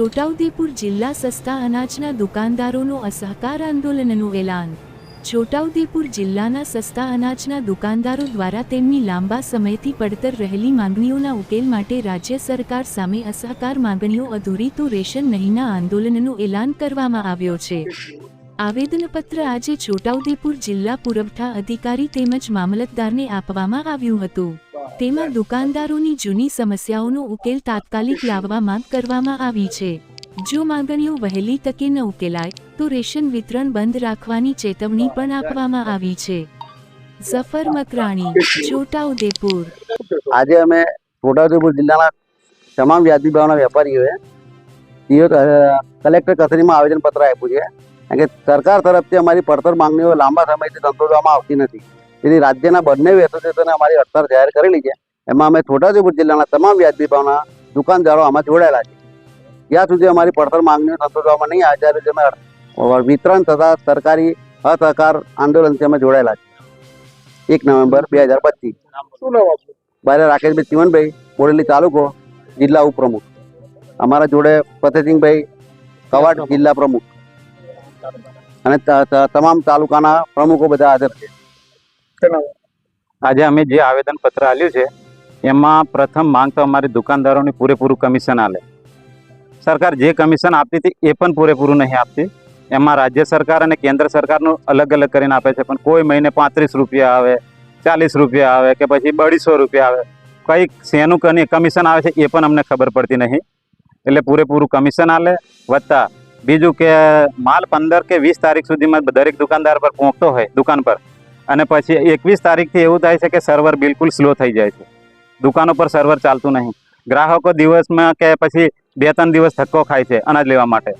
છોટાઉદેપુર જિલ્લા સસ્તા અનાજના દુકાનદારોનું અસહકાર આંદોલનનું એલાન. છોટાઉદેપુર જિલ્લાના સસ્તા અનાજના દુકાનદારો દ્વારા તેમની લાંબા સમયથી પડતર રહેલી માંગણીઓના ઉકેલ માટે રાજ્ય સરકાર સામે અસહકાર માંગણીઓ અધૂરી તો રેશન નહીંના આંદોલનનું એલાન કરવામાં આવ્યો છે. આવેદનપત્ર આજે છોટાઉદેપુર જિલ્લા પુરવઠા અધિકારી તેમજ મામલતદારને આપવામાં આવ્યું હતું. તેમાં દુકાનદારોની જૂની સમસ્યાઓનો ઉકેલ તાત્કાલિક લાવવા માંગ કરવામાં આવી છે. જો માંગણીઓ વહેલી તકે ન ઉકેલાય, તો રેશન વિતરણ બંધ રાખવાની ચેતવણી પણ આપવામાં આવી છે. ઝફર મકરાણી, છોટાઉદેપુર. આજે અમે છોટાઉદેપુર જિલ્લાના તમામ વ્યાજબી ભાવના વેપારીઓએ કલેક્ટર કચેરીમાં આવેદનપત્ર આપ્યું છે. કારણ કે સરકાર તરફથી અમારી પડતર માંગણીઓ લાંબા સમયથી સંતોષવામાં આવતી નથી. તેથી રાજ્યના બંને એસોસિએશને અમારી હડતાળ જાહેર કરેલી છે. એમાં અમે છોટાઉદેપુર જિલ્લાના તમામ વ્યાજબી ભાવના દુકાનદારો આમાં જોડાયેલા છે જ્યાં સુધી અમારી પડતર માંગણીઓ સંતોષવામાં નહીં આવે ત્યારે અમે વિતરણ તથા સરકારી અસહકાર આંદોલનથી અમે જોડાયેલા છે એક નવેમ્બર બે હજાર પચીસ. બારે રાકેશભાઈ ચીમનભાઈ બોરેલી તાલુકો જિલ્લા ઉપપ્રમુખ. અમારા જોડે ફતેસિંહભાઈ કવાટ જિલ્લા પ્રમુખ. અને તમામ તાલુકાના પ્રમુખો બધા હાજર છે. આજે અમે જે આવેદન પત્ર આપ્યું છે, એમાં પ્રથમ માંગ તો અમારી દુકાનદારોની પૂરેપૂરું કમિશન આલે. સરકાર જે કમિશન આપતી હતી, એ પણ પૂરેપૂરું નહીં આપતી. એમાં રાજ્ય સરકાર અને કેન્દ્ર સરકારનું અલગ અલગ કરીને આપે છે, પણ કોઈ મહિને પાંત્રીસ રૂપિયા આવે, ચાલીસ રૂપિયા આવે કે પછી બળીસો રૂપિયા આવે. કંઈક શેનું કની કમિશન આવે છે, એ પણ અમને ખબર પડતી નહીં. એટલે પૂરેપૂરું કમિશન આલે, વત્તા બીજું કે માલ પંદર કે વીસ તારીખ સુધીમાં દરેક દુકાનદાર પર પહોંચતો હોય, દુકાન પર અને પછી એકવીસ તારીખથી એવું થાય છે કે સર્વર બિલકુલ સ્લો થઈ જાય છે. દુકાનો પર સર્વર ચાલતું નહીં. ગ્રાહકો દિવસમાં કે પછી બે ત્રણ દિવસ ધક્કો ખાય છે અનાજ લેવા માટે.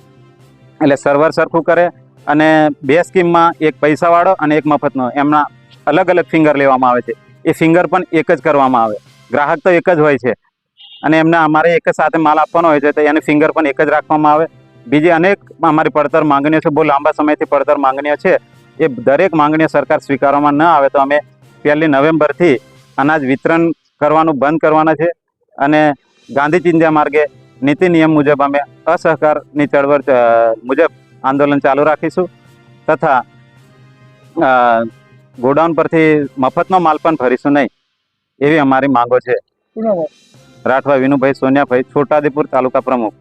એટલે સર્વર સરખું કરે અને બે સ્કીમમાં એક પૈસાવાળો અને એક મફતનો. એમના અલગ અલગ ફિંગર લેવામાં આવે છે. એ ફિંગર પણ એક જ કરવામાં આવે. ગ્રાહક તો એક જ હોય છે. અને એમને અમારે એક જ સાથે માલ આપવાનો હોય છે તો એને ફિંગર પણ એક જ રાખવામાં આવે. બીજી અનેક અમારી પડતર માંગણીઓ છે. બહુ લાંબા સમયથી પડતર માંગણીઓ છે. એ દરેક માંગણી સરકાર સ્વીકારવામાં ન આવે તો અમે પહેલી નવેમ્બરથી અનાજ વિતરણ કરવાનું બંધ કરવાના છે અને ગાંધી ચિંધ્યા માર્ગે નીતિ નિયમ મુજબ અમે અસહકારની ચળવળ મુજબ આંદોલન ચાલુ રાખીશું તથા ગોડાઉન પરથી મફતનો માલ પણ ભરીશું નહીં એવી અમારી માંગો છે? રાઠવા વિનુભાઈ સોનિયાભાઈ છોટાદેપુર તાલુકા પ્રમુખ